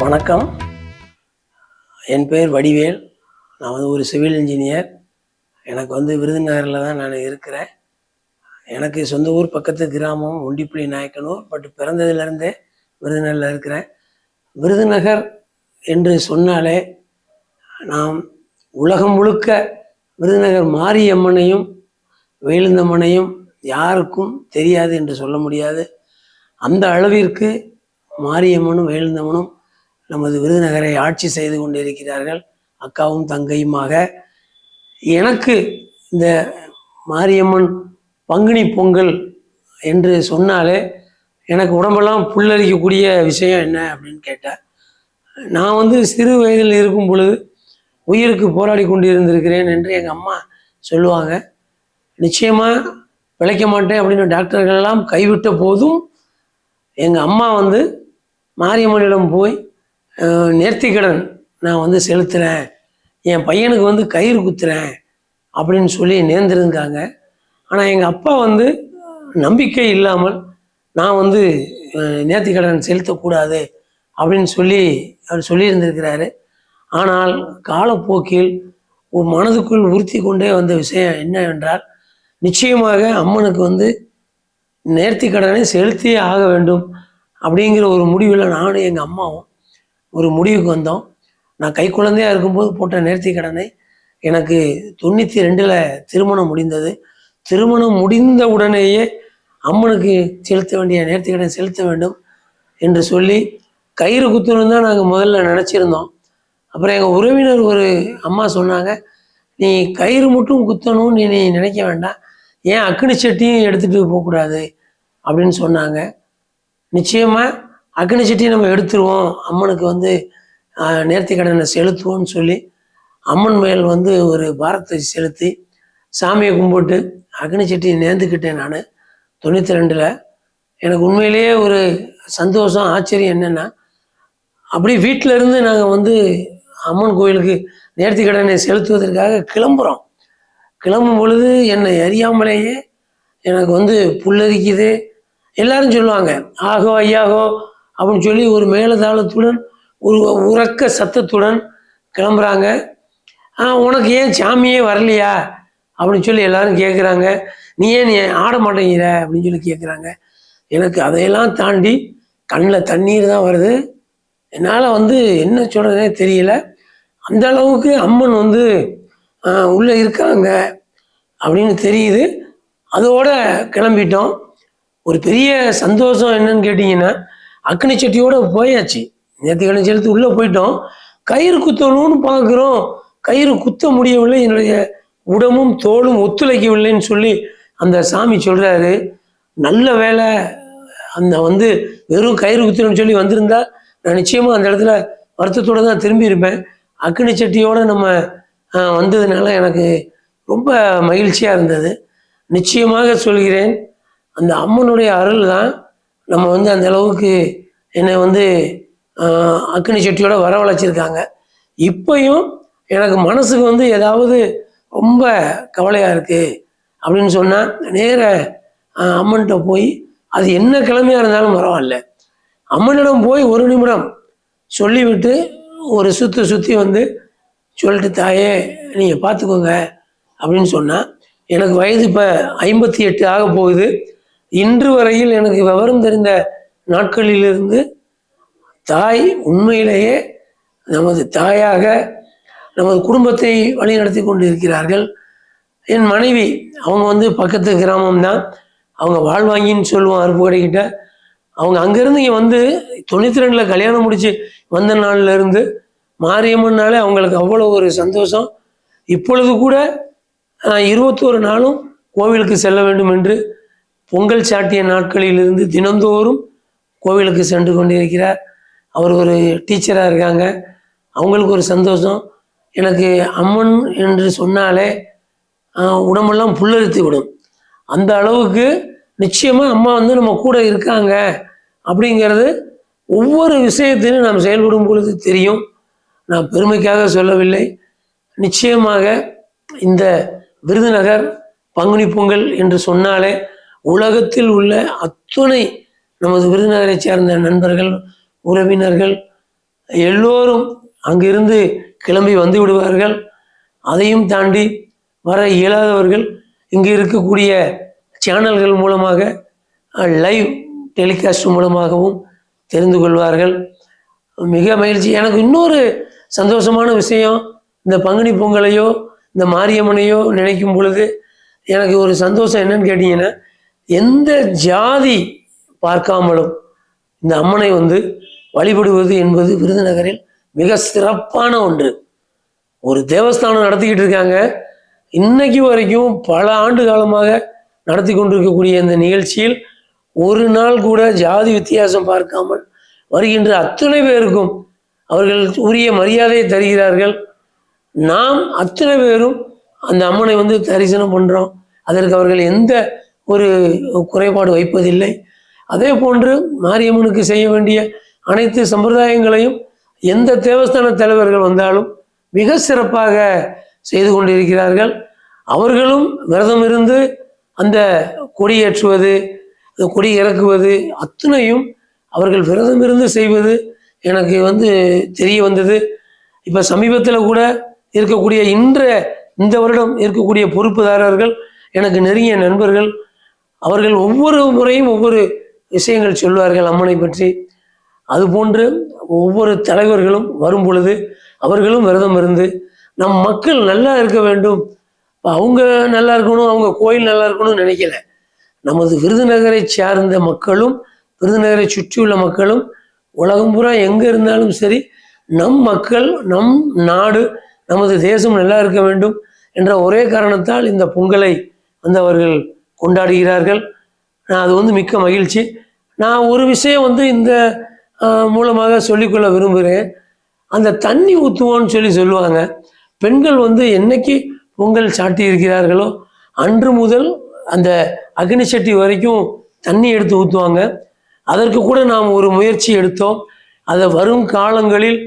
வணக்கம். என் பேர் வடிவேல். நான் வந்து ஒரு சிவில் இன்ஜினியர். எனக்கு வந்து விருதுநகரில் தான் நான் இருக்கிறேன். எனக்கு சொந்த ஊர் பக்கத்து கிராமம் ஒண்டிப்புலி நாயக்கனூர் பட் பிறந்ததுலேருந்தே விருதுநகரில் இருக்கிறேன். விருதுநகர் என்று சொன்னாலே நாம் உலகம் முழுக்க விருதுநகர் மாரியம்மனையும் வேலுந்தம்மனையும் யாருக்கும் தெரியாது என்று சொல்ல முடியாது. அந்த அளவிற்கு மாரியம்மனும் வேலுந்தம்மனும் நமது விருதுநகரை ஆட்சி செய்து கொண்டிருக்கிறார்கள் அக்காவும் தங்கையுமாக. எனக்கு இந்த மாரியம்மன் பங்குனி பொங்கல் என்று சொன்னாலே எனக்கு உடம்பெல்லாம் புல்லரிக்கக்கூடிய விஷயம் என்ன அப்படின்னு கேட்டேன் நான் வந்து சிறு வயதில் இருக்கும் பொழுது உயிருக்கு போராடி கொண்டு இருந்திருக்கிறேன் என்று எங்கள் அம்மா சொல்லுவாங்க. நிச்சயமாக பிழைக்க மாட்டேன் அப்படின்னு டாக்டர்கள் எல்லாம் கைவிட்ட போதும் எங்கள் அம்மா வந்து மாரியம்மனிடம் போய் நேர்த்திக்கடன் நான் வந்து செலுத்துகிறேன் என் பையனுக்கு வந்து கயிறு குத்துறேன் அப்படின்னு சொல்லி நேர்ந்திருந்தாங்க. ஆனால் எங்கள் அப்பா வந்து நம்பிக்கை இல்லாமல் நான் வந்து நேர்த்திக்கடன் செலுத்தக்கூடாது அப்படின்னு சொல்லி அவர் சொல்லியிருந்திருக்கிறாரு. ஆனால் காலப்போக்கில் ஒரு மனதுக்குள் உறுத்தி கொண்டே வந்த விஷயம் என்னவென்றால் நிச்சயமாக அம்மனுக்கு வந்து நேர்த்தி கடனை செலுத்தியே ஆக வேண்டும் அப்படிங்கிற ஒரு முடிவில் நானும் எங்கள் அம்மாவும் ஒரு முடிவுக்கு வந்தோம். நான் கை குழந்தையாக இருக்கும்போது போட்ட நேர்த்தி கடனை எனக்கு தொண்ணூற்றி ரெண்டில் திருமணம் முடிந்தது. திருமணம் முடிந்த உடனேயே அம்மனுக்கு செலுத்த வேண்டிய நேர்த்தி கடன் செலுத்த வேண்டும் என்று சொல்லி கயிறு குத்துணும் தான் நாங்கள் முதல்ல நினச்சிருந்தோம். அப்புறம் எங்கள் உறவினர் ஒரு அம்மா சொன்னாங்க நீ கயிறு மட்டும் குத்தணும்னு நீ நீ நினைக்க வேண்டாம். ஏன் அக்கினி சட்டியும் எடுத்துகிட்டு போகக்கூடாது? அப்படின்னு சொன்னாங்க. நிச்சயமாக அக்னி சட்டி நம்ம எடுத்துருவோம். அம்மனுக்கு வந்து நேர்த்தி கடனை செலுத்துவோம்னு சொல்லி அம்மன் மேல் வந்து ஒரு பாரத்தை செலுத்தி சாமியை கும்பிட்டு அக்னி சட்டியை நேர்ந்துக்கிட்டேன் நான். தொண்ணூற்றி ரெண்டில் எனக்கு உண்மையிலேயே ஒரு சந்தோஷம் ஆச்சரியம் என்னென்னா அப்படி வீட்டிலேருந்து நாங்கள் வந்து அம்மன் கோயிலுக்கு நேர்த்தி கடனை செலுத்துவதற்காக கிளம்புறோம். கிளம்பும் பொழுது என்னை அறியாமலேயே எனக்கு வந்து புல்லரிக்குது. எல்லாரும் சொல்லுவாங்க ஆகோ ஐயாகோ அப்படின்னு சொல்லி ஒரு மேலதாளத்துடன் ஒரு உறக்க சத்தத்துடன் கிளம்புறாங்க. உனக்கு ஏன் சாமியே வரலையா? அப்படின்னு சொல்லி எல்லாரும் கேட்குறாங்க நீ ஏன் நீ ஆட மாட்டேங்கிற? அப்படின்னு சொல்லி கேட்குறாங்க எனக்கு அதையெல்லாம் தாண்டி கண்ணில் தண்ணீர் தான் வருது. என்னால் வந்து என்ன சொல்கிறதுனே தெரியல. அந்த அளவுக்கு அம்மன் வந்து உள்ளே இருக்காங்க அப்படின்னு தெரியுது. அதோட கிளம்பிட்டோம். ஒரு பெரிய சந்தோஷம் என்னன்னு கேட்டிங்கன்னா அக்னி சட்டியோட போயாச்சு. நேற்று கணி செலுத்து உள்ளே போயிட்டோம். கயிறு குத்தணும்னு பார்க்குறோம் கயிறு குத்த முடியவில்லை. என்னுடைய உடம்பும் தோளும் ஒத்துழைக்கவில்லைன்னு சொல்லி அந்த சாமி சொல்கிறாரு நல்ல வேலை அந்த வந்து வெறும் கயிறு குத்தணும்னு சொல்லி வந்திருந்தா நான் நிச்சயமாக அந்த இடத்துல வருத்தத்தோடு தான் திரும்பி இருப்பேன் அக்னி சட்டியோடு நம்ம வந்ததுனால எனக்கு ரொம்ப மகிழ்ச்சியாக இருந்தது. நிச்சயமாக சொல்கிறேன். அந்த அம்மனுடைய அருள் தான். நம்ம வந்து அந்த அளவுக்கு என்னை வந்து அக்னி செட்டியோட வரவழைச்சிருக்காங்க. இப்பையும் எனக்கு மனசுக்கு வந்து ஏதாவது ரொம்ப கவலையாக இருக்குது அப்படின்னு சொன்னால் நேர அம்மன்கிட்ட போய் அது என்ன கிழமையாக இருந்தாலும் பரவாயில்ல. அம்மனிடம் போய் ஒரு நிமிடம் சொல்லிவிட்டு ஒரு சுற்றி சுற்றி வந்து சொல்லிட்டு தாயே நீங்கள் பார்த்துக்கோங்க. அப்படின்னு சொன்னால் எனக்கு வயது இப்போ ஐம்பத்தி எட்டு ஆக போகுது. இன்று வரையில் எனக்கு விவரம் தெரிந்த நாட்களிலிருந்து தாய் உண்மையிலேயே நமது தாயாக நமது குடும்பத்தை வழிநடத்தி கொண்டு இருக்கிறார்கள் என் மனைவி அவங்க வந்து பக்கத்து கிராமம் தான் அவங்க வாழ்வாங்கின்னு சொல்லுவோம் அருப்புக்கடைக்கிட்ட அவங்க அங்கேருந்து இங்கே வந்து தொண்ணூற்றி ரெண்டில் கல்யாணம் முடித்து வந்த நாள்ல இருந்து மாரியம்மன்னாலே அவங்களுக்கு அவ்வளோ ஒரு சந்தோஷம். இப்பொழுது கூட நான் இருபத்தோரு நாளும் கோவிலுக்கு செல்ல வேண்டும் என்று பொங்கல் சாட்டிய நாட்களிலிருந்து தினந்தோறும் கோவிலுக்கு சென்று கொண்டிருக்கிறார். அவர் ஒரு டீச்சராக இருக்காங்க. அவங்களுக்கு ஒரு சந்தோஷம். எனக்கு அம்மன் என்று சொன்னாலே உடம்பெல்லாம் புல்லரித்து விடும். அந்த அளவுக்கு நிச்சயமாக அம்மா வந்து நம்ம கூட இருக்காங்க அப்படிங்கிறது ஒவ்வொரு விஷயத்திலும் நாம் செயல்படும் பொழுது தெரியும். நான் பெருமைக்காக சொல்லவில்லை. நிச்சயமாக இந்த விருதுநகர் பங்குனி பொங்கல் என்று சொன்னாலே உலகத்தில் உள்ள அத்துணை நமது விருதுநகரை சேர்ந்த நண்பர்கள் உறவினர்கள் எல்லோரும் அங்கிருந்து கிளம்பி வந்து விடுவார்கள். அதையும் தாண்டி வர இயலாதவர்கள் இங்கு இருக்கக்கூடிய சேனல்கள் மூலமாக லைவ் டெலிகாஸ்ட் மூலமாகவும் தெரிந்து கொள்வார்கள். மிக மகிழ்ச்சி. எனக்கு இன்னொரு சந்தோஷமான விஷயம் இந்த பங்குனி பொங்கலையோ இந்த மாரியம்மனையோ நினைக்கும் பொழுது எனக்கு ஒரு சந்தோஷம் என்னன்னு கேட்டிங்கன்னா எந்த ஜாதி பார்க்காமலும் இந்த அம்மனை வந்து வழிபடுவது என்பது விருதுநகரில் மிக சிறப்பான ஒன்று. ஒரு தேவஸ்தானம் நடத்திக்கிட்டு இருக்காங்க. இன்னைக்கு வரைக்கும் பல ஆண்டு காலமாக நடத்தி கொண்டிருக்கக்கூடிய இந்த நிகழ்ச்சியில் ஒரு நாள் கூட ஜாதி வித்தியாசம் பார்க்காமல் வருகின்ற அத்தனை பேருக்கும் அவர்கள் உரிய மரியாதையை தருகிறார்கள். நாம் அத்தனை பேரும் அந்த அம்மனை வந்து தரிசனம் பண்ணுறோம் அதற்கு அவர்கள் எந்த ஒரு குறைபாடு வைப்பதில்லை. அதே போன்று மாரியம்மனுக்கு செய்ய வேண்டிய அனைத்து சம்பிரதாயங்களையும் எந்த தேவஸ்தான தலைவர்கள் வந்தாலும் மிக சிறப்பாக செய்து கொண்டிருக்கிறார்கள். அவர்களும் விரதம் இருந்து அந்த கொடியேற்றுவது அந்த கொடி இறக்குவது அத்தனையும் அவர்கள் விரதம் இருந்து செய்வது எனக்கு வந்து தெரிய வந்தது. இப்போ சமீபத்தில் கூட இருக்கக்கூடிய இன்ற இந்த வருடம் இருக்கக்கூடிய பொறுப்புதாரர்கள் எனக்கு நெருங்கிய நண்பர்கள் அவர்கள் ஒவ்வொரு முறையும் ஒவ்வொரு விஷயங்கள் சொல்வார்கள் அம்மனை பற்றி. அதுபோன்று ஒவ்வொரு தலைவர்களும் வரும் பொழுது அவர்களும் விரதம் இருந்து நம் மக்கள் நல்லா இருக்க வேண்டும். அவங்க நல்லா இருக்கணும் அவங்க கோயில் நல்லா இருக்கணும்னு நினைக்கல. நமது விருதுநகரை சார்ந்த மக்களும் விருதுநகரை சுற்றியுள்ள மக்களும் உலகம் பூரா எங்கே இருந்தாலும் சரி நம் மக்கள் நம் நாடு நமது தேசம் நல்லா இருக்க வேண்டும் என்ற ஒரே காரணத்தால் இந்த பொங்கலை வந்து அவர்கள் கொண்டாடுகிறார்கள். நான் அது வந்து மிக்க மகிழ்ச்சி. நான் ஒரு விஷயம் வந்து இந்த மூலமாக சொல்லிக்கொள்ள விரும்புகிறேன். அந்த தண்ணி ஊற்றுவோன்னு சொல்லி சொல்லுவாங்க. பெண்கள் வந்து என்னைக்கு பொங்கல் சாட்டி இருக்கிறார்களோ அன்று முதல் அந்த அக்னி சட்டி வரைக்கும் தண்ணி எடுத்து ஊற்றுவாங்க அதற்கு கூட நாம் ஒரு முயற்சி எடுத்தோம். அதை வரும் காலங்களில்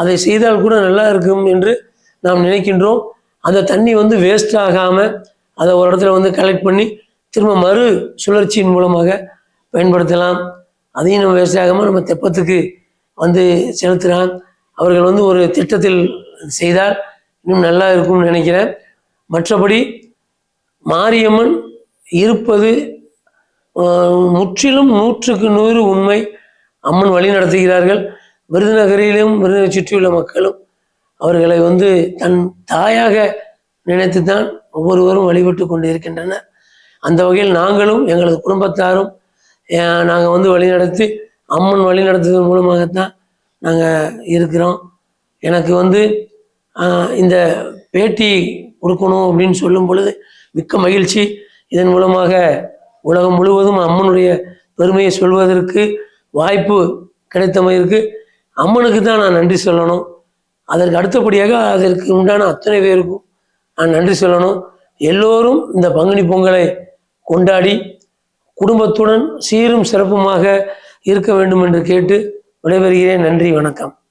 அதை செய்தால் கூட நல்லா இருக்கும் என்று நாம் நினைக்கின்றோம். அந்த தண்ணி வந்து வேஸ்ட் ஆகாமல் அதை ஒரு இடத்துல வந்து கலெக்ட் பண்ணி திரும்ப மறு சுழற்சியின் மூலமாக பயன்படுத்தலாம். அதையும் நம்ம வேஸ்டாகாமல் நம்ம தெப்பத்துக்கு வந்து செலுத்துகிறான் அவர்கள் வந்து ஒரு திட்டத்தில் செய்தால் இன்னும் நல்லா இருக்கும்னு நினைக்கிறேன். மற்றபடி மாரியம்மன் இருப்பது முற்றிலும் நூற்றுக்கு நூறு உண்மை அம்மன் வழி நடத்துகிறார்கள். விருதுநகரிலும் விருதுநகரை சுற்றியுள்ள மக்களும் அவர்களை வந்து தன் தாயாக நினைத்து தான் ஒவ்வொருவரும் வழிபட்டு கொண்டு இருக்கின்றனர் அந்த வகையில் நாங்களும் எங்களது குடும்பத்தாரும் நாங்கள் வந்து வழிநடத்தி அம்மன் வழிநடத்துவதன் மூலமாகத்தான் நாங்கள் இருக்கிறோம். எனக்கு வந்து இந்த பேட்டி கொடுக்கணும் அப்படின்னு சொல்லும் பொழுது மிக்க மகிழ்ச்சி. இதன் மூலமாக உலகம் முழுவதும் அம்மனுடைய பெருமையை சொல்வதற்கு வாய்ப்பு கிடைத்தமைக்கு அம்மனுக்கு தான் நான் நன்றி சொல்லணும். அதற்கு அடுத்தபடியாக அதற்கு உண்டான அத்தனை பேருக்கும் நான் நன்றி சொல்லணும். எல்லோரும் இந்த பங்குனி பொங்கலை கொண்டாடி குடும்பத்துடன் சீரும் சிறப்புமாக இருக்க வேண்டும் என்று கேட்டு விடைபெறுகிறேன். நன்றி வணக்கம்.